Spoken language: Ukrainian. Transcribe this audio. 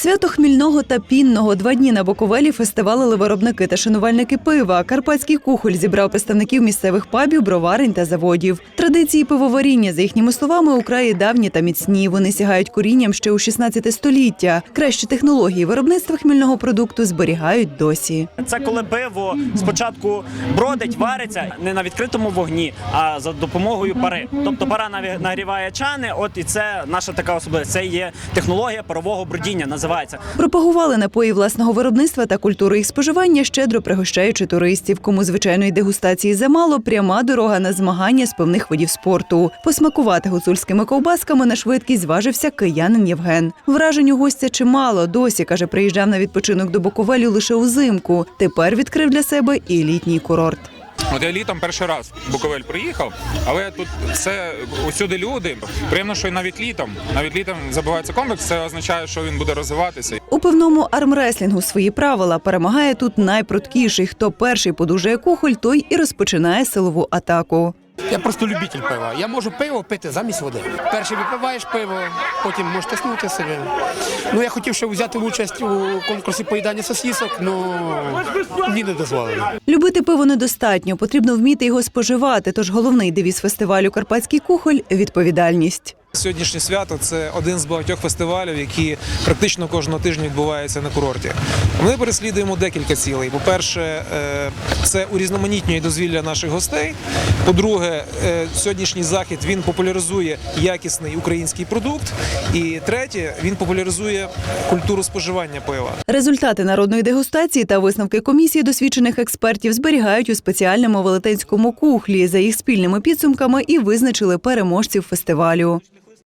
Свято хмільного та пінного два дні на Буковелі фестивалили виробники та шанувальники пива. Карпатський кухоль зібрав представників місцевих пабів, броварень та заводів. Традиції пивоваріння, за їхніми словами, у краї давні та міцні. Вони сягають корінням ще у 16 століття. Кращі технології виробництва хмільного продукту зберігають досі. Це коли пиво спочатку бродить, вариться не на відкритому вогні, а за допомогою пари. Тобто пара нагріває чани. От і це наша така особливість. Це є технологія парового бродіння. Називається. Пропагували напої власного виробництва та культури їх споживання, щедро пригощаючи туристів. Кому звичайної дегустації замало, пряма дорога на змагання з певних видів спорту. Посмакувати гуцульськими ковбасками на швидкість зважився киянин Євген. Вражень у гостя чимало. Досі каже, приїжджав на відпочинок до Буковелю лише узимку. Тепер відкрив для себе і літній курорт. От я літом перший раз в Буковель приїхав, але тут все усюди люди. Приємно, що і навіть літом, навіть літом забувається комплекс. Це означає, що він буде розвиватися. У певному армреслінгу свої правила перемагає тут найпруткіший. Хто перший подужає кухоль, той і розпочинає силову атаку. Я просто любитель пива. Я можу пиво пити замість води. Перше випиваєш пиво, потім можеш тиснути себе. Ну я хотів ще взяти участь у конкурсі поїдання сосісок, але мені не дозволили. Любити пиво недостатньо, потрібно вміти його споживати. Тож головний девіз фестивалю Карпатський кухоль відповідальність. Сьогоднішнє свято це один з багатьох фестивалів, які практично кожного тижня відбуваються на курорті. Ми переслідуємо декілька цілей. По-перше, е, це урізноманітнює дозвілля наших гостей. По-друге, е, сьогоднішній захід він популяризує якісний український продукт. І третє, він популяризує культуру споживання пива. Результати народної дегустації та висновки комісії досвідчених експертів зберігають у спеціальному велетенському кухлі. За їх спільними підсумками і визначили переможців фестивалю.